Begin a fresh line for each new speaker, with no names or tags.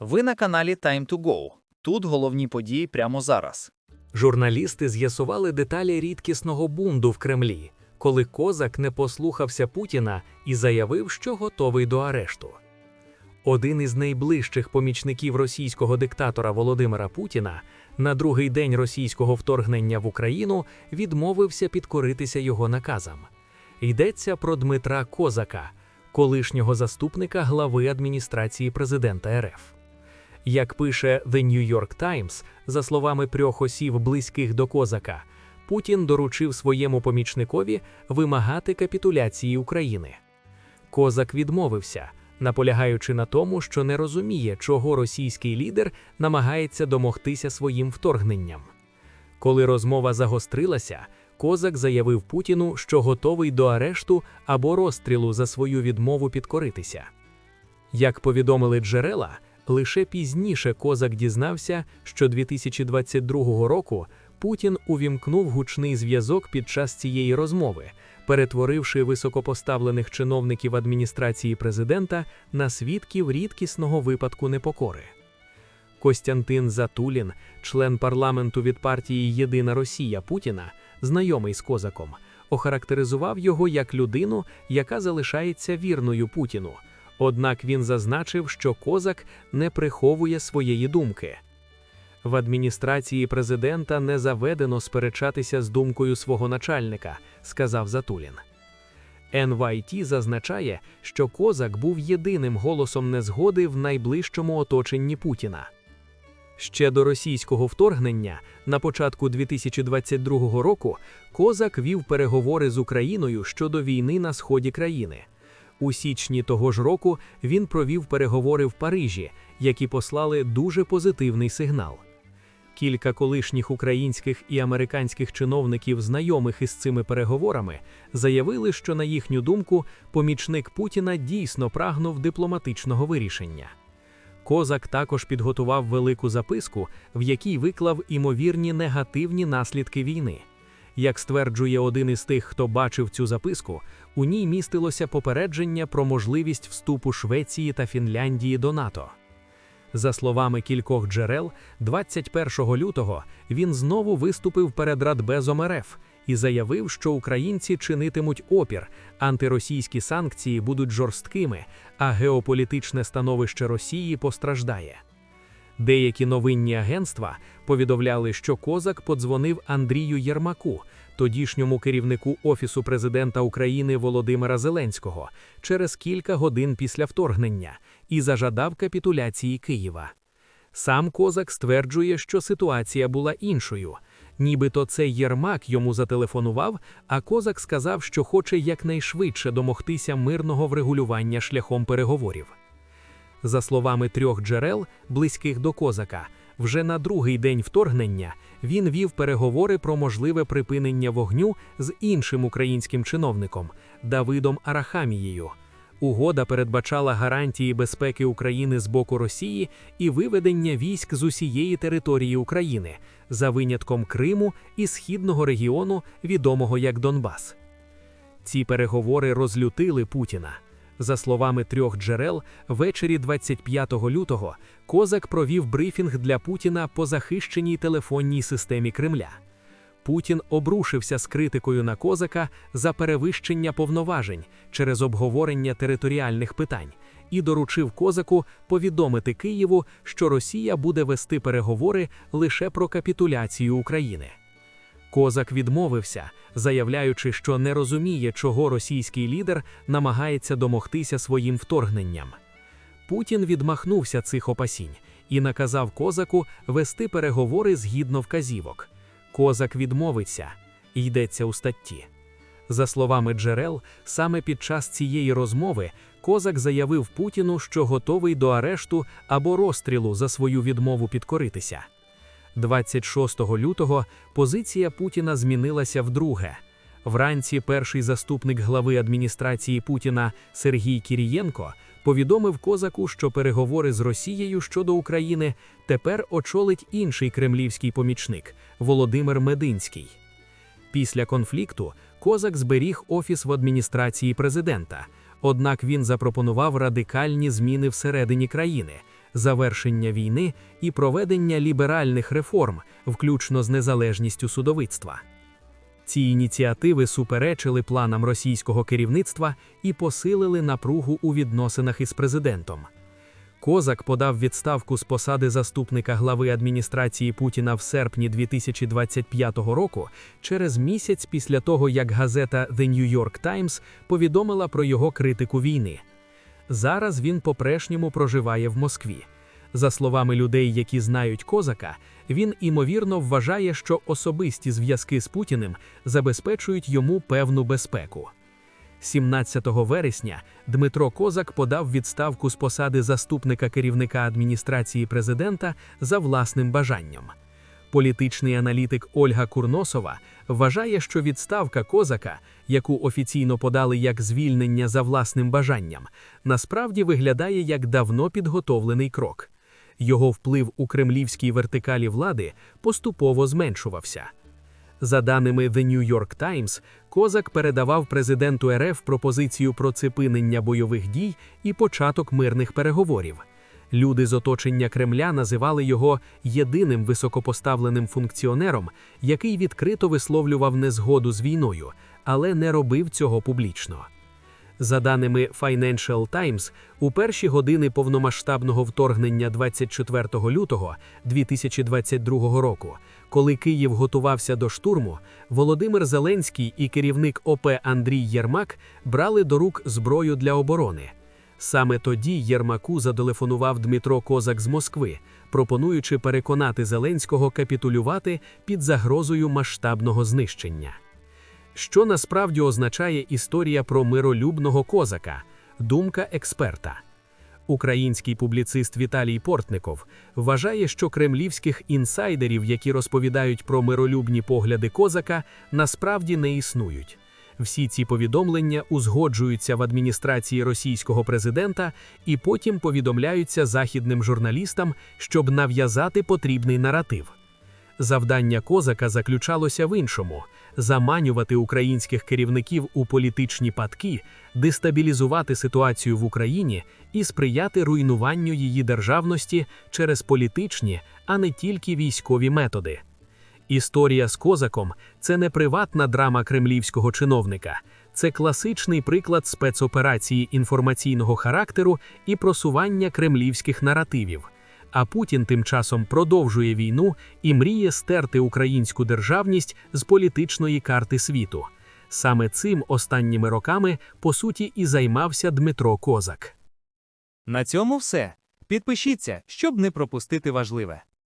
Ви на каналі Time to Go. Тут головні події прямо зараз.
Журналісти з'ясували деталі рідкісного бунду в Кремлі, коли козак не послухався Путіна і заявив, що готовий до арешту. Один із найближчих помічників російського диктатора Володимира Путіна на другий день російського вторгнення в Україну відмовився підкоритися його наказам. Йдеться про Дмитра Козака, колишнього заступника глави адміністрації президента РФ. Як пише The New York Times, за словами трьох осіб, близьких до козака, Путін доручив своєму помічникові вимагати капітуляції України. Козак відмовився, наполягаючи на тому, що не розуміє, чого російський лідер намагається домогтися своїм вторгненням. Коли розмова загострилася, козак заявив Путіну, що готовий до арешту або розстрілу за свою відмову підкоритися. Як повідомили джерела, лише пізніше козак дізнався, що 2022 року Путін увімкнув гучний зв'язок під час цієї розмови, перетворивши високопоставлених чиновників адміністрації президента на свідків рідкісного випадку непокори. Костянтин Затулін, член парламенту від партії Єдина Росія Путіна, знайомий з козаком, охарактеризував його як людину, яка залишається вірною Путіну. Однак він зазначив, що козак не приховує своєї думки. В адміністрації президента не заведено сперечатися з думкою свого начальника, сказав Затулін. NYT зазначає, що козак був єдиним голосом незгоди в найближчому оточенні Путіна. Ще до російського вторгнення на початку 2022 року Козак вів переговори з Україною щодо війни на сході країни. У січні того ж року він провів переговори в Парижі, які послали дуже позитивний сигнал. Кілька колишніх українських і американських чиновників, знайомих із цими переговорами, заявили, що, на їхню думку, помічник Путіна дійсно прагнув дипломатичного вирішення. Козак також підготував велику записку, в якій виклав імовірні негативні наслідки війни. Як стверджує один із тих, хто бачив цю записку, у ній містилося попередження про можливість вступу Швеції та Фінляндії до НАТО. За словами кількох джерел, 21 лютого він знову виступив перед Радбезом РФ і заявив, що українці чинитимуть опір, антиросійські санкції будуть жорсткими, а геополітичне становище Росії постраждає. Деякі новинні агентства повідомляли, що Козак подзвонив Андрію Єрмаку, тодішньому керівнику Офісу президента України Володимира Зеленського, через кілька годин після вторгнення і зажадав капітуляції Києва. Сам Козак стверджує, що ситуація була іншою. Нібито цей Єрмак йому зателефонував, а Козак сказав, що хоче якнайшвидше домогтися мирного врегулювання шляхом переговорів. За словами трьох джерел, близьких до козака, вже на другий день вторгнення він вів переговори про можливе припинення вогню з іншим українським чиновником Давидом Арахамією. Угода передбачала гарантії безпеки України з боку Росії і виведення військ з усієї території України за винятком Криму і східного регіону, відомого як Донбас. Ці переговори розлютили Путіна. За словами трьох джерел, ввечері 25 лютого Козак провів брифінг для Путіна по захищеній телефонній системі Кремля. Путін обрушився з критикою на Козака за перевищення повноважень через обговорення територіальних питань і доручив Козаку повідомити Києву, що Росія буде вести переговори лише про капітуляцію України. Козак відмовився, заявляючи, що не розуміє, чого російський лідер намагається домогтися своїм вторгненням. Путін відмахнувся цих опасінь і наказав козаку вести переговори згідно вказівок. Козак відмовиться, йдеться у статті. За словами джерел, саме під час цієї розмови козак заявив Путіну, що готовий до арешту або розстрілу за свою відмову підкоритися. 26 лютого позиція Путіна змінилася вдруге. Вранці перший заступник глави адміністрації Путіна Сергій Кірієнко повідомив козаку, що переговори з Росією щодо України тепер очолить інший кремлівський помічник Володимир Мединський. Після конфлікту козак зберіг офіс в адміністрації президента, однак він запропонував радикальні зміни всередині країни, завершення війни і проведення ліберальних реформ, включно з незалежністю судовицтва. Ці ініціативи суперечили планам російського керівництва і посилили напругу у відносинах із президентом. Козак подав відставку з посади заступника глави адміністрації Путіна в серпні 2025 року через місяць після того, як газета The New York Times повідомила про його критику війни. Зараз він по-прешньому проживає в Москві. За словами людей, які знають козака, він імовірно вважає, що особисті зв'язки з Путіним забезпечують йому певну безпеку. 17 вересня Дмитро Козак подав відставку з посади заступника керівника адміністрації президента за власним бажанням. Політичний аналітик Ольга Курносова вважає, що відставка Козака, яку офіційно подали як звільнення за власним бажанням, насправді виглядає як давно підготовлений крок. Його вплив у кремлівській вертикалі влади поступово зменшувався. За даними The New York Times, Козак передавав президенту РФ пропозицію про припинення бойових дій і початок мирних переговорів. Люди з оточення Кремля називали його єдиним високопоставленим функціонером, який відкрито висловлював незгоду з війною, але не робив цього публічно. За даними Financial Times, у перші години повномасштабного вторгнення 24 лютого 2022 року, коли Київ готувався до штурму, Володимир Зеленський і керівник ОП Андрій Єрмак брали до рук зброю для оборони. Саме тоді Єрмаку зателефонував Дмитро Козак з Москви, пропонуючи переконати Зеленського капітулювати під загрозою масштабного знищення. Що насправді означає історія про миролюбного козака, думка експерта. Український публіцист Віталій Портников вважає, що кремлівських інсайдерів, які розповідають про миролюбні погляди козака, насправді не існують. Всі ці повідомлення узгоджуються в адміністрації російського президента і потім повідомляються західним журналістам, щоб нав'язати потрібний наратив. Завдання козака заключалося в іншому заманювати українських керівників у політичні падки, дестабілізувати ситуацію в Україні і сприяти руйнуванню її державності через політичні, а не тільки військові методи. Історія з козаком це не приватна драма кремлівського чиновника, це класичний приклад спецоперації інформаційного характеру і просування кремлівських наративів. А Путін тим часом продовжує війну і мріє стерти українську державність з політичної карти світу. Саме цим останніми роками, по суті, і займався Дмитро Козак.
На цьому все. Підпишіться, щоб не пропустити важливе.